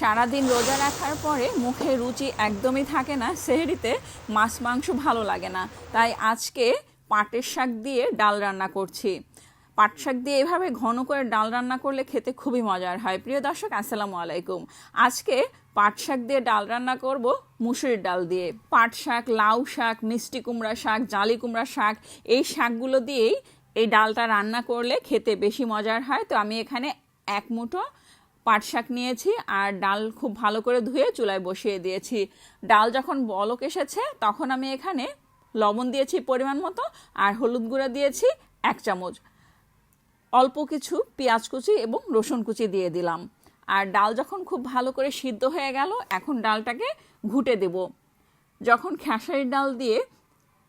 সারাদিন রোজা রাখার পরে মুখে রুচি একদমই থাকে না, সেহরিতে মাছ, মাংস ভালো লাগে না। তাই আজকে পাটের শাক দিয়ে ডাল রান্না করছি। পাট শাক দিয়ে এভাবে ঘন করে ডাল রান্না করলে খেতে খুবই মজার হয়। প্রিয় দর্শক, আসসালামু আলাইকুম। আজকে পাট শাক দিয়ে ডাল রান্না করব মুসুরির ডাল দিয়ে। পাট শাক, লাউ শাক, মিষ্টি কুমড়া শাক, জালি কুমড়া শাক, এই শাকগুলো দিয়েই এই ডালটা রান্না করলে খেতে বেশি মজার হয়। তো আমি এখানে এক মুঠো পাট শাক নিয়েছি আর ডাল খুব ভালো করে ধুয়ে চুলায় বসিয়ে দিয়েছি। ডাল যখন বলক এসেছে, তখন আমি এখানে লবণ দিয়েছি পরিমাণ মতো আর হলুদ গুঁড়া দিয়েছি এক চামচ। অল্প কিছু পেঁয়াজ কুচি এবং রসুন কুচি দিয়ে দিলাম। আর ডাল যখন খুব ভালো করে সিদ্ধ হয়ে গেল, এখন ডালটাকে ঘুটে দেব। যখন খেসারির ডাল দিয়ে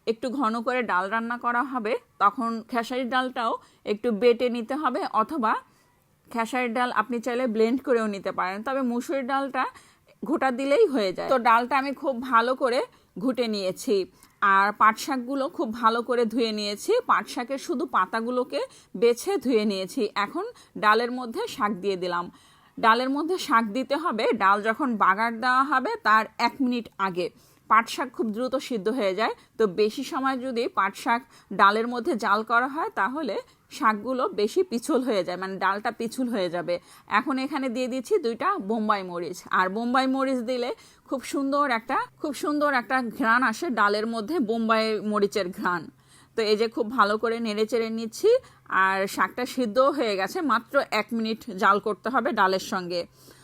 একটু ঘন করে ডাল রান্না করা হবে, তখন খেসারির ডালটাও একটু বেটে নিতে হবে অথবা খেসারির ডাল আপনি চাইলে ব্লেন্ড করেও নিতে পারেন, তবে মুসুরির ডালটা ঘোটা দিলেই হয়ে যায়। তো ডালটা আমি খুব ভালো করে ঘুটে নিয়েছি, আর পাট শাকগুলো খুব ভালো করে ধুয়ে নিয়েছি। পাট শাকের শুধু পাতাগুলোকে বেছে ধুয়ে নিয়েছি। এখন ডালের মধ্যে শাক দিয়ে দিলাম। ডালের মধ্যে শাক দিতে হবে। ডাল যখন বাগার দেওয়া হবে, তার এক মিনিট আগে। পাট শাক খুব দ্রুত সিদ্ধ হয়ে যায়। তো বেশি সময় যদি পাট শাক ডালের মধ্যে জাল করা হয়, তাহলে শাকগুলো বেশি পিছল হয়ে যায় মানে ডালটা পিছল হয়ে যাবে। এখন এখানে দিয়ে দিচ্ছি দুইটা বোম্বাই মরিচ। আর বোম্বাই মরিচ দিলে খুব সুন্দর একটা, খুব সুন্দর একটা ঘ্রাণ আসে ডালের মধ্যে বোম্বাই মরিচের ঘ্রাণ। তো এই যে খুব ভালো করে নেড়ে চেড়ে নিচ্ছি, আর শাকটা সিদ্ধও হয়ে গেছে, মাত্র এক মিনিট জাল করতে হবে ডালের সঙ্গে।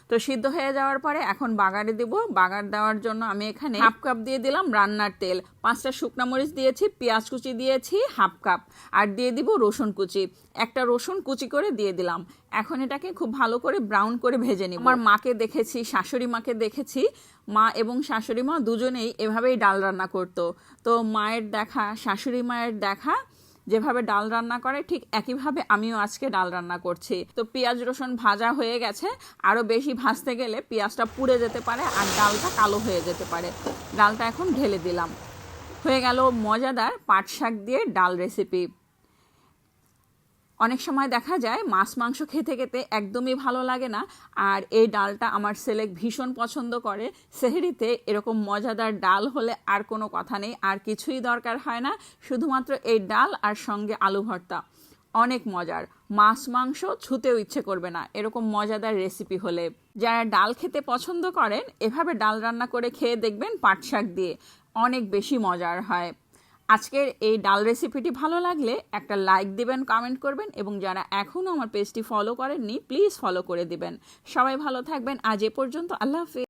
তো সিদ্ধ হয়ে যাওয়ার পরে এখন বাগারে দেব। বাগার দেওয়ার জন্য আমি এখানে হাফ কাপ দিয়ে দিলাম রান্নার তেল। পাঁচটা শুকনো মরিচ দিয়েছি, পেঁয়াজ কুচি দিয়েছি, হাফ কাপ। আর দিয়ে দিব রসুন কুচি। একটা রসুন কুচি করে দিয়ে দিলাম। এখন এটাকে খুব ভালো করে ব্রাউন করে ভেজে নিব। আমার মাকে দেখেছি, শাশুড়ি মাকে দেখেছি। মা এবং শাশুড়ি মা দুজনেই এভাবেই ডাল রান্না করতো। তো মায়ের দেখা, শাশুড়ি মায়ের দেখা যেভাবে ডাল রান্না করে, ঠিক একইভাবে আমিও আজকে ডাল রান্না করছি। তো পেঁয়াজ রসুন ভাজা হয়ে গেছে। আরও বেশি ভাজতে গেলে পেঁয়াজটা পুড়ে যেতে পারে আর ডালটা কালো হয়ে যেতে পারে। ডালটা এখন ঢেলে দিলাম। হয়ে গেল মজাদার পাট শাক দিয়ে ডাল রেসিপি অনেক সময় দেখা যায় মাছ, মাংস খেতে খেতে একদমই ভালো লাগে না। আর এই ডালটা আমার ছেলে ভীষণ পছন্দ করে। সেহরিতে এরকম মজাদার ডাল হলে আর কোনো কথা নেই, আর কিছুই দরকার হয় না। শুধুমাত্র এই ডাল আর সঙ্গে আলু ভর্তা। অনেক মজার। মাছ, মাংস ছুতেও ইচ্ছে করবে না। এরকম মজাদার রেসিপি হলে। যারা ডাল খেতে পছন্দ করেন, এভাবে ডাল রান্না করে খেয়ে দেখবেন পাট শাক দিয়ে। অনেক বেশি মজার হয়। আজকের এই ডাল রেসিপিটি ভালো লাগলে একটা লাইক দিবেন কমেন্ট করবেন এবং যারা এখনও আমার পেজটি ফলো করেননি প্লিজ ফলো করে দিবেন। সবাই ভালো থাকবেন। আজ এ পর্যন্ত আল্লাহ হাফিজ।